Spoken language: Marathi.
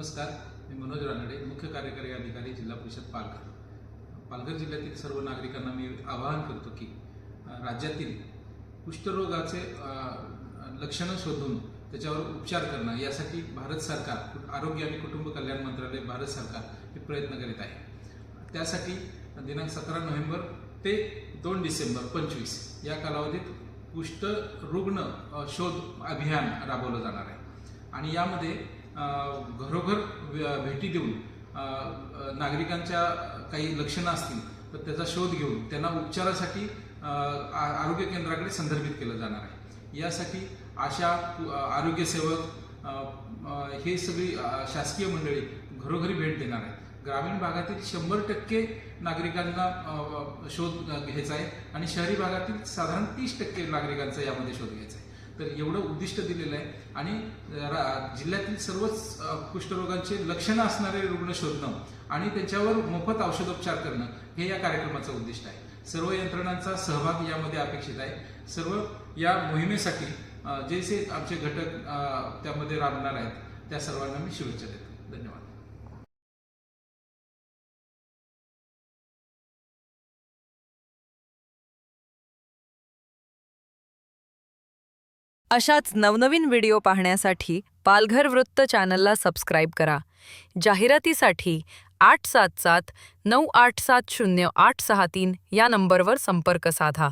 नमस्कार मी मनोज रानडे मुख्य कार्यकारी अधिकारी जिल्हा परिषद पालघर. पालघर जिल्ह्यातील सर्व नागरिकांना मी आवाहन करतो की राज्यातील कुष्ठरोगाचे लक्षणं शोधून त्याच्यावर उपचार करणं यासाठी भारत सरकार आरोग्य आणि कुटुंब कल्याण मंत्रालय भारत सरकार हे प्रयत्न करीत आहे. त्यासाठी दिनांक सतरा नोव्हेंबर ते दोन डिसेंबर पंचवीस या कालावधीत कुष्ठ रुग्ण शोध अभियान राबवलं जाणार आहे. आणि यामध्ये घरोघर भेटी देऊन नागरिकांच्या काही लक्षणं असतील तर त्याचा शोध घेऊन त्यांना उपचारासाठी आरोग्य केंद्राकडे संदर्भित केलं जाणार आहे. यासाठी आशा आरोग्यसेवक हे सगळी शासकीय मंडळी घरोघरी भेट देणार आहेत. ग्रामीण भागातील शंभर टक्के नागरिकांना शोध घ्यायचा आहे आणि शहरी भागातील साधारण तीस टक्के नागरिकांचा यामध्ये शोध घ्यायचा आहे. तर एवढं उद्दिष्ट दिलेलं आहे. आणि रा- जिल्ह्यातील सर्वच कुष्ठरोगांचे लक्षणं असणारे रुग्ण शोधणं आणि त्याच्यावर मोफत औषधोपचार करणं हे या कार्यक्रमाचं उद्दिष्ट आहे. सर्व यंत्रणांचा सहभाग यामध्ये अपेक्षित आहे. सर्व या मोहिमेसाठी जे जे आमचे घटक त्यामध्ये राबणार आहेत त्या सर्वांना मी शुभेच्छा देतो. धन्यवाद. अशाच नवनवीन व्हिडिओ पाहण्यासाठी पालघर वृत्त चॅनलला सबस्क्राईब करा. जाहिरातीसाठी आठ सात सात नऊ आठ सात शून्य आठ सहा तीन या नंबरवर संपर्क साधा.